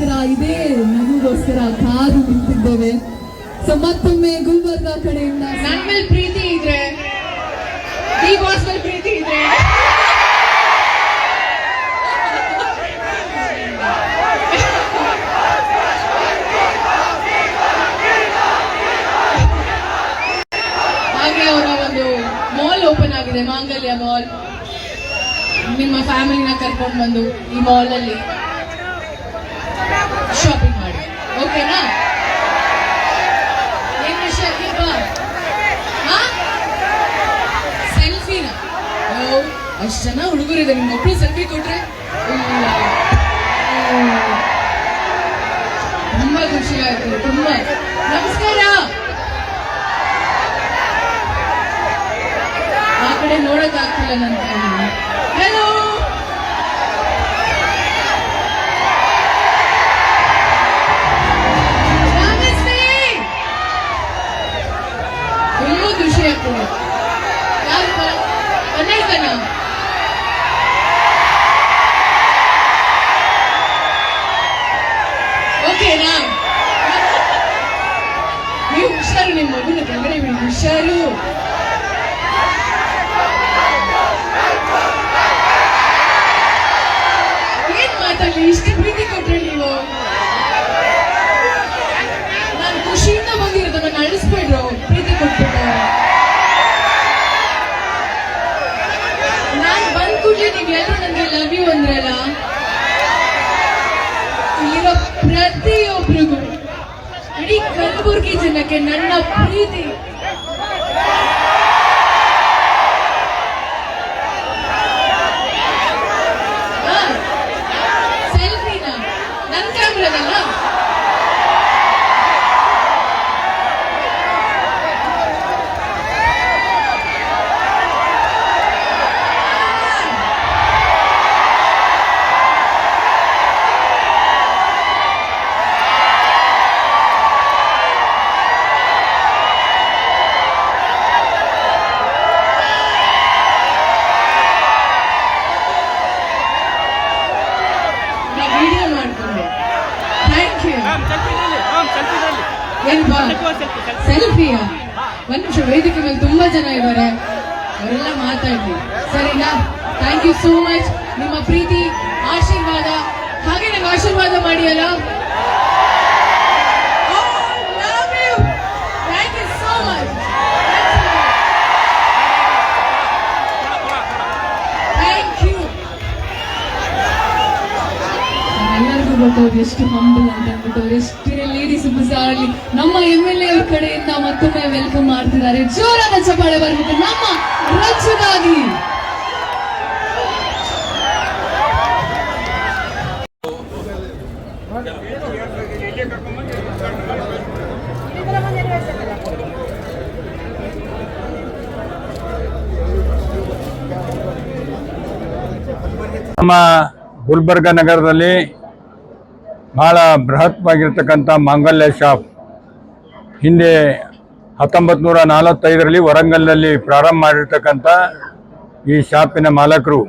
ನಗುಗೋಸ್ಕರ ಇದೇ ನಗುಗೋಸ್ಕರ ಕಾದು ನಿಂತಿದ್ದೇವೆ. ಸೊ ಮತ್ತೊಮ್ಮೆ ಗುಲ್ಬರ್ಗ ಕಡೆಯಿಂದ ನನ್ ಮೇಲೆ ಪ್ರೀತಿ ಇದ್ರೆ ಪ್ರೀತಿ ಇದ್ರೆ. ಹಾಗೆ ಅವರ ಒಂದು ಮಾಲ್ ಓಪನ್ ಆಗಿದೆ, ಮಾಂಗಲ್ಯ ಮಾಲ್ ನಿಮ್ಮ ಫ್ಯಾಮಿಲಿನ ಕರ್ಕೊಂಡು ಬಂದು ಈ ಮಾಲ್ ಅಲ್ಲಿ ಶಾಪಿಂಗ್ ಮಾಡಿ. ಓಕೆನಾ ಏನ್ ವಿಷಯ? ಸೆಲ್ಫಿನ ಅಷ್ಟು ಜನ ಹುಡುಗರಿದೆ. ನಿಮ್ಮ ಮಕ್ಕಳು ಸೆಲ್ಫಿ ಕೊಟ್ರೆ. ತುಂಬಾ ಖುಷಿ ಆಯ್ತು. ತುಂಬಾ. ಜನಕ್ಕೆ ನನ್ನ ಪ್ರೀತಿ ಸೆಲ್ಫಿಯ. ಒಂದ್ ನಿಮಿಷ, ವೇದಿಕೆ ಮೇಲೆ ತುಂಬಾ ಜನ ಇದ್ದಾರೆ. ಅವರೆಲ್ಲ ಮಾತಾಡ್ಲಿ. ಸರಿನಾ? ಥ್ಯಾಂಕ್ ಯು ಸೋ ಮಚ್ ನಿಮ್ಮ ಪ್ರೀತಿ, ಆಶೀರ್ವಾದ, ಹಾಗೆ ನಂಗೆ ಆಶೀರ್ವಾದ ಮಾಡಿ ಅಲ್ಲ thank you so much thank you ಎಲ್ಲರಿಗೂ ಗೊತ್ತವ್ರು ಎಷ್ಟು ಹಂಬಲ್ ಅಂತ ಅಂದ್ಬಿಟ್ಟು, ಎಷ್ಟೇ ಸುಬ್ಬಸಾರ್ಲಿ ನಮ್ಮ ಎಂ ಎಲ್ ಎ ಕಡೆಯಿಂದ ಮತ್ತೊಮ್ಮೆ ವೆಲ್ಕಮ್ ಮಾಡ್ತಿದ್ದಾರೆ. ಜೋರಾದ ಚಪಾಳೆ ಬರ್ತಿದೆ ನಮ್ಮ ರಾಜ್ಯದಾಗಿ ನಮ್ಮ ಗುಲ್ಬರ್ಗ ನಗರದಲ್ಲಿ ಬಹಳ ಬೃಹತ್ವಾಗಿರ್ತಕ್ಕಂಥ ಮಾಂಗಲ್ಯ ಶಾಪ್. ಹಿಂದೆ ಹತ್ತೊಂಬತ್ತು ನೂರ ನಲವತ್ತೈದರಲ್ಲಿ ವರಂಗಲ್ನಲ್ಲಿ ಪ್ರಾರಂಭ ಮಾಡಿರ್ತಕ್ಕಂಥ ಈ ಶಾಪಿನ ಮಾಲಕರು.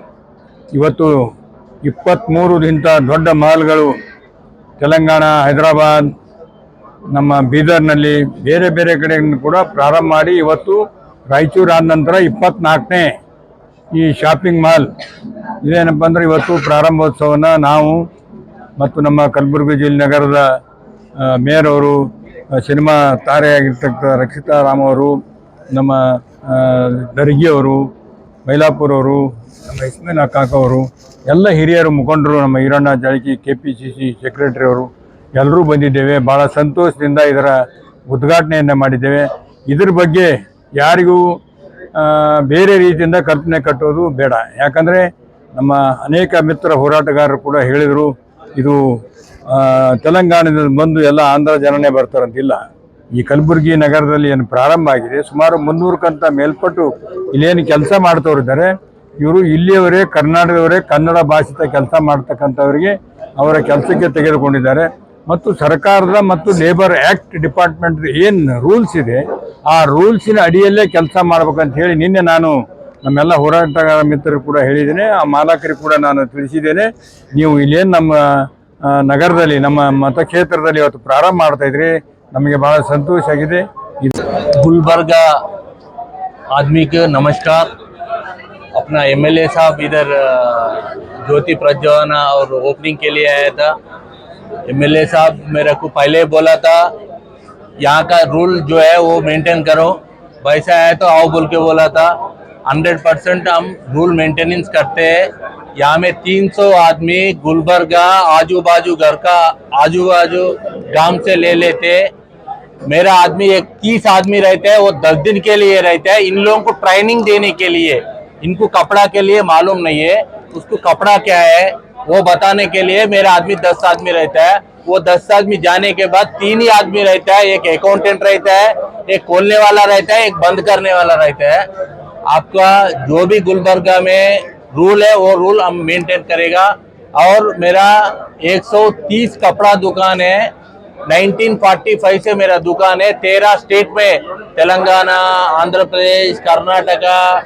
ಇವತ್ತು ಇಪ್ಪತ್ತ್ಮೂರಕ್ಕಿಂತ ದೊಡ್ಡ ಮಾಲ್ಗಳು ತೆಲಂಗಾಣ, ಹೈದರಾಬಾದ್, ನಮ್ಮ ಬೀದರ್ನಲ್ಲಿ ಬೇರೆ ಬೇರೆ ಕಡೆ ಕೂಡ ಪ್ರಾರಂಭ ಮಾಡಿ ಇವತ್ತು ರಾಯಚೂರು ಆದ ನಂತರ ಇಪ್ಪತ್ನಾಲ್ಕನೇ ಈ ಶಾಪಿಂಗ್ ಮಾಲ್. ಇದೇನಪ್ಪ ಅಂದರೆ ಇವತ್ತು ಪ್ರಾರಂಭೋತ್ಸವನ ನಾವು ಮತ್ತು ನಮ್ಮ ಕಲಬುರಗಿ ಜಿಲ್ಲೆ ನಗರದ ಮೇಯರ್ ಅವರು ಸಿನಿಮಾ ತಾರೆಯಾಗಿರ್ತಕ್ಕಂಥ ರಕ್ಷಿತಾ ರಾಮ್ ಅವರು, ನಮ್ಮ ದರ್ಗಿಯವರು ಮೈಲಾಪುರ್ ಅವರು, ನಮ್ಮ ಇಸ್ಮೇಲ್ ಅವರು, ಎಲ್ಲ ಹಿರಿಯರು ಮುಖಂಡರು, ನಮ್ಮ Iranna Jalaki K P C C secretary ಅವರು, ಎಲ್ಲರೂ ಬಂದಿದ್ದೇವೆ. ಭಾಳ ಸಂತೋಷದಿಂದ ಇದರ ಉದ್ಘಾಟನೆಯನ್ನು ಮಾಡಿದ್ದೇವೆ. ಇದ್ರ ಬಗ್ಗೆ ಯಾರಿಗೂ ಬೇರೆ ರೀತಿಯಿಂದ ಕಲ್ಪನೆ ಕಟ್ಟೋದು ಬೇಡ. ಯಾಕಂದರೆ ನಮ್ಮ ಅನೇಕ ಮಿತ್ರ ಹೋರಾಟಗಾರರು ಕೂಡ ಹೇಳಿದರು. ಇದು ತೆಲಂಗಾಣದಿಂದ ಬಂದು ಎಲ್ಲ ಆಂಧ್ರ ಜನನೇ ಬರ್ತಾರಂತಿಲ್ಲ. ಈ ಕಲಬುರಗಿ ನಗರದಲ್ಲಿ ಏನು ಪ್ರಾರಂಭ ಆಗಿದೆ, ಸುಮಾರು ಮುನ್ನೂರಕ್ಕಂತ ಮೇಲ್ಪಟ್ಟು ಇಲ್ಲೇನು ಕೆಲಸ ಮಾಡ್ತವ್ರಿದ್ದಾರೆ. ಇವರು ಇಲ್ಲಿಯವರೇ, ಕರ್ನಾಟಕದವರೇ ಕನ್ನಡ ಭಾಷಿತ ಕೆಲಸ ಮಾಡ್ತಕ್ಕಂಥವರಿಗೆ ಅವರ ಕೆಲಸಕ್ಕೆ ತೆಗೆದುಕೊಂಡಿದ್ದಾರೆ. ಮತ್ತು ಸರ್ಕಾರದ ಮತ್ತು ಲೇಬರ್ ಆ್ಯಕ್ಟ್ ಡಿಪಾರ್ಟ್ಮೆಂಟ್ ಏನು ರೂಲ್ಸ್ ಇದೆ, ಆ ರೂಲ್ಸಿನ ಅಡಿಯಲ್ಲೇ ಕೆಲಸ ಮಾಡ್ಬೇಕಂತ ಹೇಳಿ ನಿನ್ನೆ ನಾನು ನಮ್ಮೆಲ್ಲ ಹೋರಾಟಗಾರ ಮಿತ್ರರು ಕೂಡ ಹೇಳಿದ್ದೇನೆ ಆ ಮಾಲಕರಿಗೆ ಕೂಡ ನಾನು ತಿಳಿಸಿದ್ದೇನೆ ನೀವು ಇಲ್ಲೇನು ನಮ್ಮ ಆ, ನಗರದಲ್ಲಿ ನಮ್ಮ ಮತಕ್ಷೇತ್ರದಲ್ಲಿ ಇವತ್ತು ಪ್ರಾರಂಭ ಮಾಡ್ತಾ ಇದ್ರಿ ನಮಗೆ ಬಹಳ ಸಂತೋಷ ಆಗಿದೆ ಇದು गुलबर्गा आदमी को नमस्कार अपना एमएलए साहब इधर अ, ज्योति प्रज्वलना और ओपनिंग के लिए आया था एमएलए साहब मेरे को पहले बोला था यहाँ का रूल जो है वो मेंटेन करो वैसा है तो आओ बोल के बोला था हंड्रेड परसेंट हम रूल मेंटेनेंस करते हैं। यहाँ में 300 आदमी गुलबर्गा आजू बाजू घर का आजू बाजू गाँव से ले लेते मेरा आदमी एक तीस आदमी रहते हैं, वो दस दिन के लिए रहते हैं। इन लोगों को ट्रेनिंग देने के लिए, इनको कपड़ा के लिए मालूम नहीं है। उसको कपड़ा क्या है, वो बताने के लिए मेरा आदमी दस आदमी रहता है। वो दस आदमी जाने के बाद तीन ही आदमी रहता है। एक अकाउंटेंट रहता है, एक खोलने वाला रहता है, एक बंद करने वाला रहता है। आपका जो भी गुलबर्गा में रूल है, वो रूल हम मेंटेन करेगा। और मेरा 130 कपड़ा दुकान है 1945 से मेरा दुकान है। तेरह स्टेट में, तेलंगाना, आंध्र प्रदेश, कर्नाटका,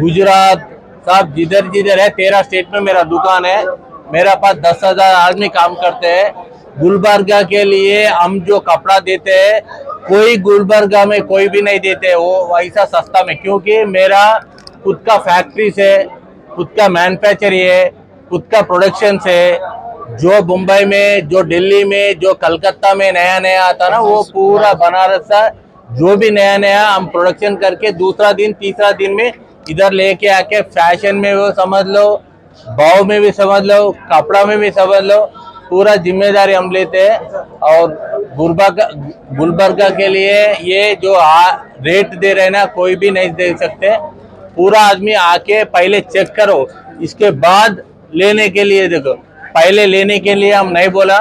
गुजरात, सब जिधर जिधर है, तेरह स्टेट में मेरा दुकान है। मेरा पास दस हज़ार आदमी काम करते हैं। गुलबर्गा के लिए हम जो कपड़ा देते हैं कोई गुलबर्गा में कोई भी नहीं देते, वो वैसा सस्ता में, क्योंकि मेरा खुद का फैक्ट्री से, खुद का मैन्युफैक्चर है खुद का प्रोडक्शन से, जो मुंबई में, जो दिल्ली में, जो कलकत्ता में नया नया आता ना, वो पूरा बनारस का, जो भी नया नया हम प्रोडक्शन करके दूसरा दिन, तीसरा दिन में इधर लेके आके फ़ैशन में वो समझ लो, भाव में भी समझ लो, कपड़ा में भी समझ लो पूरा ज़िम्मेदारी हम लेते हैं और गुलबर्गा के लिए ये जो आ, रेट दे रहे ना कोई भी नहीं दे सकते। पूरा आदमी आके पहले चेक करो। इसके बाद लेने के लिए देखो। पहले लेने के लिए हम नहीं बोला।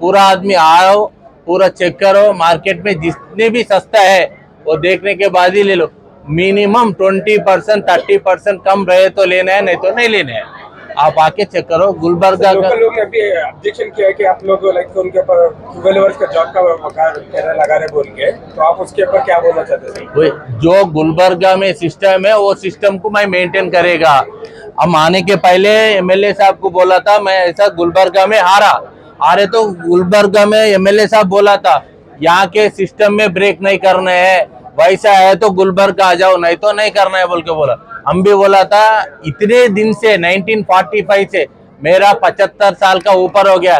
पूरा आदमी आओ पूरा चेक करो। मार्केट में जितने भी सस्ता है वो देखने के बाद ही ले लो। Minimum twenty percent thirty percent कम रहे तो लेना है नहीं तो नहीं लेना है। आप आके चेक करो गुलबर्गा का लोग ने अभी ऑब्जेक्शन किया है कि आप लोग लाइक उनके ऊपर ट्वेल्व आवर्स का जॉब का लगा रहे बोल के। तो आप उसके ऊपर क्या बोलना चाहते थे जो गुलबर्गा में सिस्टम है वो सिस्टम को मैं मेंटेन करेगा। हम आने के पहले एमएलए साहब को बोला था मैं ऐसा गुलबर्गा में हारा। हारे तो गुलबर्गा में एमएलए साहब बोला था यहाँ के सिस्टम में ब्रेक नहीं करना है। वैसा है तो गुलबर्गा आ जाओ नहीं तो नहीं करना है बोल के बोला। हम भी बोला था इतने दिन से 1945 से मेरा 75 साल का ऊपर हो गया।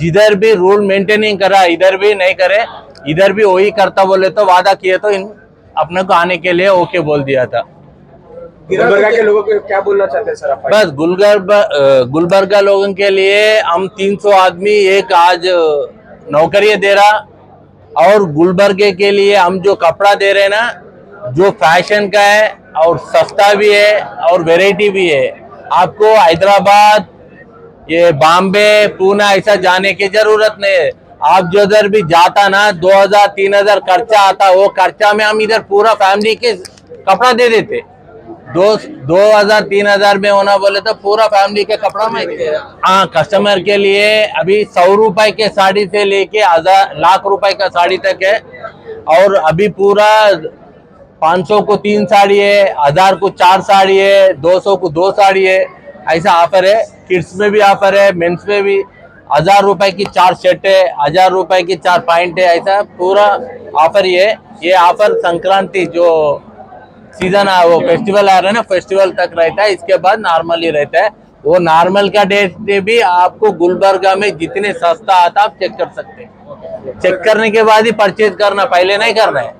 जिधर भी रूल मेंटेनिंग करा इधर भी नहीं करे इधर भी वही करता बोले तो वादा किए तो इन अपने को आने के लिए ओके बोल दिया था। गुलबर्गा के लोगों को क्या बोलना चाहते हैं सर आप? बस गुलबर्गा अ, गुलबर्गा लोगों के लिए हम 300 आदमी एक आज नौकरी दे रहा और गुलबर्गे के लिए हम जो कपड़ा दे रहे हैं ना, जो फ़ैशन का है और सस्ता भी है और वेराइटी भी है। आपको हैदराबाद, ये बॉम्बे पूना ऐसा जाने की ज़रूरत नहीं है। आप जो इधर भी जाता ना 2000 3000 खर्चा आता, वो खर्चा में हम इधर पूरा फैमिली के कपड़ा दे देते। दो दो हज़ार, तीन हज़ार में होना बोले तो पूरा फैमिली के कपड़ा में हाँ। कस्टमर के लिए अभी सौ रुपए के साड़ी से लेके हज़ार, लाख रुपए का साड़ी तक है। और अभी पूरा 500 को तीन साड़ी है, हज़ार को चार साड़ी है 200 को दो साड़ी है। ऐसा ऑफ़र है। किड्स में भी ऑफ़र है मेंस में भी। हज़ार रुपए की चार शर्ट है, हज़ार रुपए की चार पैंट है, ऐसा पूरा ऑफ़र ये। ये ऑफ़र संक्रांति जो सीज़न वो फेस्टिवल आ रहे है ना फेस्टिवल तक रहता है, इसके बाद नॉर्मल ही रहता है। वो नॉर्मल का डेट भी आपको गुलबर्गा में जितने सस्ता आता आप चेक कर सकते हैं। चेक करने के बाद ही परचेज करना, पहले नहीं करना है।